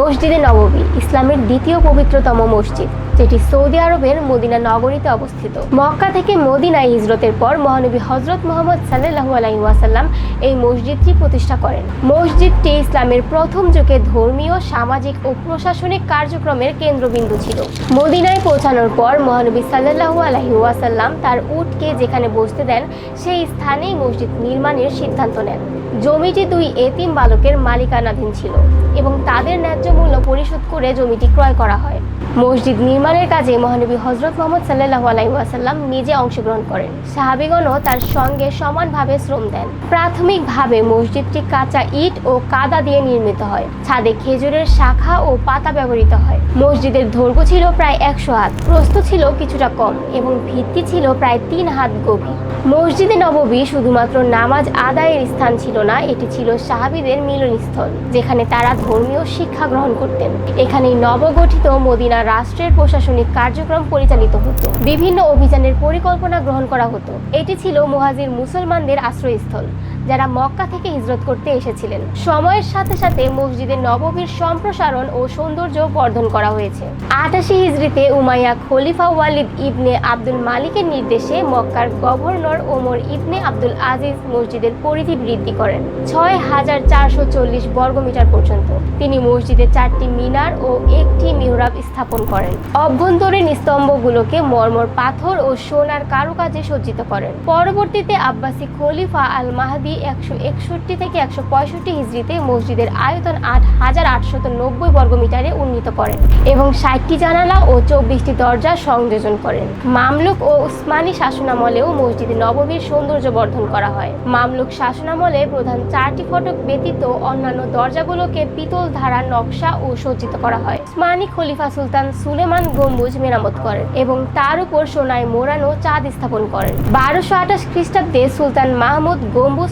মসজিদে নববী ইসলামের দ্বিতীয় পবিত্রতম মসজিদ। যেটি সৌদি আরবের মদিনা নগরীতে অবস্থিত। মক্কা থেকে মদিনায় হিজরতের পর মহানবী হজরত মোহাম্মদ সাল্লাহু আলাইসাল্লাম এই মসজিদটি প্রতিষ্ঠা করেন। মসজিদটি ইসলামের প্রথম যুগে ধর্মীয়, সামাজিক ও প্রশাসনিক কার্যক্রমের কেন্দ্রবিন্দু ছিল। মদিনায় পৌঁছানোর পর মহানবী সাল্লাহু আলাইহি ওয়াসাল্লাম তার উটকে যেখানে বসতে দেন, সেই স্থানেই মসজিদ নির্মাণের সিদ্ধান্ত নেন। জমিটি দুই এতিম বালকের মালিকানাধীন ছিল এবং তাদের ন্যায্য মূল্য পরিশোধ করে জমিটি ক্রয় করা হয়। মসজিদ নির্মাণের কাজে মহানবী হজরত মোহাম্মদ সাল্লাহ আলাইসাল্লাম নিজে অংশগ্রহণ করেন। সাহাবিগণও তার সঙ্গে সমানভাবে শ্রম দেন। প্রাথমিকভাবে মসজিদটি কাঁচা ইট ও কাদা দিয়ে নির্মিত হয়। ছাদে খেজুরের শাখা ও পাতা ব্যবহৃত হয়। মসজিদের দৈর্ঘ্য ছিল প্রায় একশো হাত। প্রস্থ ছিল কিছুটা কম এবং ভিত্তি ছিল প্রায় তিন হাত গভীর। মসজিদে নববী শুধুমাত্র নামাজ আদায়ের স্থান ছিল না, এটি ছিল সাহাবিদের মিলনস্থল, যেখানে তারা ধর্মীয় শিক্ষা গ্রহণ করতেন। এখানেই নবগঠিত মদিনা রাষ্ট্রের প্রশাসনিক কার্যক্রম পরিচালিত হতো। বিভিন্ন অভিযানের পরিকল্পনা গ্রহণ করা হতো। এটি ছিল মুহাজির মুসলমানদের আশ্রয়স্থল। যারা মক্কা থেকে হিজরত করতে এসেছিলেন। সময়ের সাথে সাথে মসজিদের নববীর সম্প্রসারণ ও সৌন্দর্য বর্ধন করা হয়েছে। আটাশি হিজড়িতে উমাইয়া খলিফা ওয়ালিদ ইবনে আব্দুল মালিকের নির্দেশে মক্কার governor Omar ibn Abdul Aziz মসজিদের পরিধি বৃদ্ধি করেন। ছয় হাজার চারশো চল্লিশ বর্গমিটার পর্যন্ত। তিনি মসজিদে চারটি মিনার ও একটি মিহরাব স্থাপন করেন। অভ্যন্তরীণ স্তম্ভগুলোকে মর্মর পাথর ও সোনার কারুকাজে সজ্জিত করেন। পরবর্তীতে আব্বাসী খলিফা আল মাহাদি একশো একষট্টি থেকে একশো পঁয়ষট্টি হিজড়িতে মসজিদের আয়তন আট হাজার আটশত নব্বই বর্গমিটারে উন্নীত করেন এবং ষাটটি জানালা ও চব্বিশটি দরজা সংযোজন করেন। মামলুক ও উসমানী শাসনামলেও মসজিদে নববীর সৌন্দর্য বর্ধন করা হয়। মামলুক শাসনামলে প্রধান চারটি ফটক ব্যতীত অন্যান্য দরজাগুলোকে পিতল ধারা নকশা ও সজ্জিত করা হয়। উসমানী খলিফা সুলতান সুলেমান গম্বুজ মেরামত করেন এবং তার উপর সোনায় মোড়ানো চাঁদ স্থাপন করেন। বারোশো আঠাশ খ্রিস্টাব্দে সুলতান মাহমুদ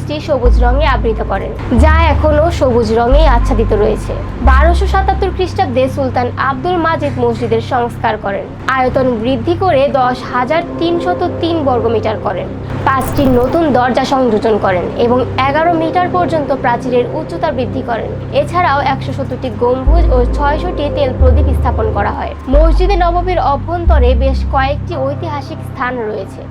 গম্বুজটি সবুজ রঙে আবৃত করেন, যা এখনও সবুজ রঙেই আচ্ছাদিত রয়েছে। বারোশো সাতাত্তর খ্রিস্টাব্দে সুলতান আব্দুল মাজিদ মসজিদের সংস্কার করেন। আয়তন বৃদ্ধি করে দশ হাজার তিনশত তিন বর্গমিটার করেন। পাঁচটি নতুন দরজা সংযোজন করেন এবং এগারো মিটার পর্যন্ত প্রাচীরের উচ্চতা বৃদ্ধি করেন। এছাড়াও একশো সত্তরটি গম্বুজ ও ছয়শটি তেল প্রদীপ স্থাপন করা হয়। মসজিদে নববীর অভ্যন্তরে বেশ কয়েকটি ঐতিহাসিক স্থান রয়েছে।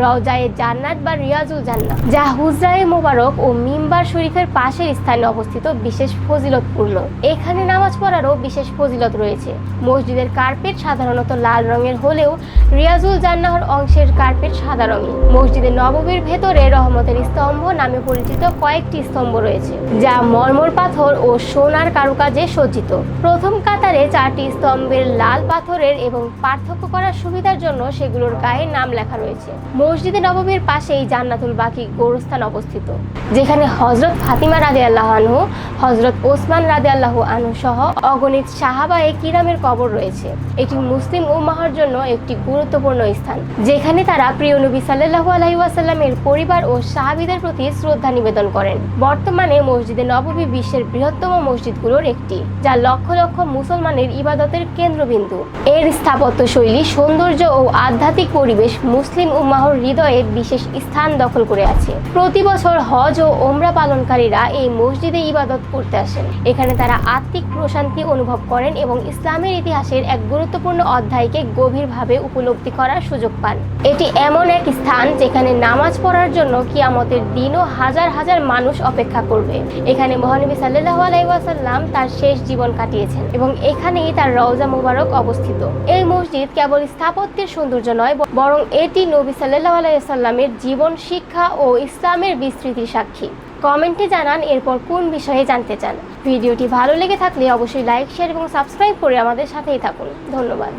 রওজায়ে জান্নাত বা রিয়াজুল জান্নাত, যা হুজরায়ে মোবারক ও মিম্বার শরীফের পাশের স্থানে অবস্থিত বিশেষ ফজিলতপূর্ণ। এখানে নামাজ পড়ারও বিশেষ ফজিলত রয়েছে। মসজিদের কার্পেট সাধারণত লাল রঙের হলেও রিয়াজুল জান্নাহর অংশের কার্পেট সাদা রঙের। মসজিদের নববীর ভেতরে রহমতের স্তম্ভ নামে পরিচিত কয়েকটি স্তম্ভ রয়েছে, যা মর্মর পাথর ও সোনার কারুকাজে সজ্জিত। প্রথম কাতারে চারটি স্তম্ভের লাল পাথরের এবং পার্থক্য করার সুবিধার জন্য সেগুলোর গায়ে নাম লেখা রয়েছে। মসজিদে নববীর পাশেই জান্নাতুল বাকি গোরস্থান অবস্থিত, যেখানে হজরত ফাতিমা রাদে আল্লাহ আনহু হজরত ওসমান রাদে আল্লাহ আনহু সহ অগণিত সাহাবায়ে কিরামের কবর রয়েছে। এটি মুসলিম উম্মাহর জন্য একটি গুরুত্বপূর্ণ স্থান, যেখানে তারা প্রিয় নবী সাল্লাল্লাহু আলাইহি ওয়াসাল্লামের পরিবার ও সাহাবীদের প্রতি শ্রদ্ধা নিবেদন করেন। বর্তমানে মসজিদে নববী বিশ্বের বৃহত্তম মসজিদগুলোর একটি, যা লক্ষ লক্ষ মুসলমানের ইবাদতের কেন্দ্রবিন্দু। এর স্থাপত্য শৈলী সৌন্দর্য ও আধ্যাত্মিক পরিবেশ মুসলিম উম্মাহর হৃদয়ে বিশেষ স্থান দখল করে আছে। প্রতি বছর হজ ও ওমরা পালনকারীরা এই মসজিদে ইবাদত করতে আসেন। এখানে তারা আত্মিক প্রশান্তি অনুভব করেন এবং ইসলামের ইতিহাসের এক গুরুত্বপূর্ণ অধ্যায়কে গভীরভাবে উপলব্ধি করার সুযোগ পান। এটি এমন এক স্থান যেখানে নামাজ পড়ার জন্য কিয়ামতের দিনও হাজার হাজার মানুষ অপেক্ষা করবে। এখানে মহানবী সাল্লাহ আলাইসাল্লাম তার শেষ জীবন কাটিয়েছেন এবং এখানেই তার রওজা মুবারক অবস্থিত। এই মসজিদ কেবল স্থাপত্যের সৌন্দর্য নয়, বরং এটি নবী সাল্লাহ আলাইসাল্লামের জীবন, শিক্ষা ও ইসলামের বিস্তৃতির সাক্ষী। কমেন্টে জানান এরপর কোন বিষয়ে জানতে চান। ভিডিওটি ভালো লেগে থাকলে অবশ্যই লাইক, শেয়ার এবং সাবস্ক্রাইব করে আমাদের সাথেই থাকুন। ধন্যবাদ।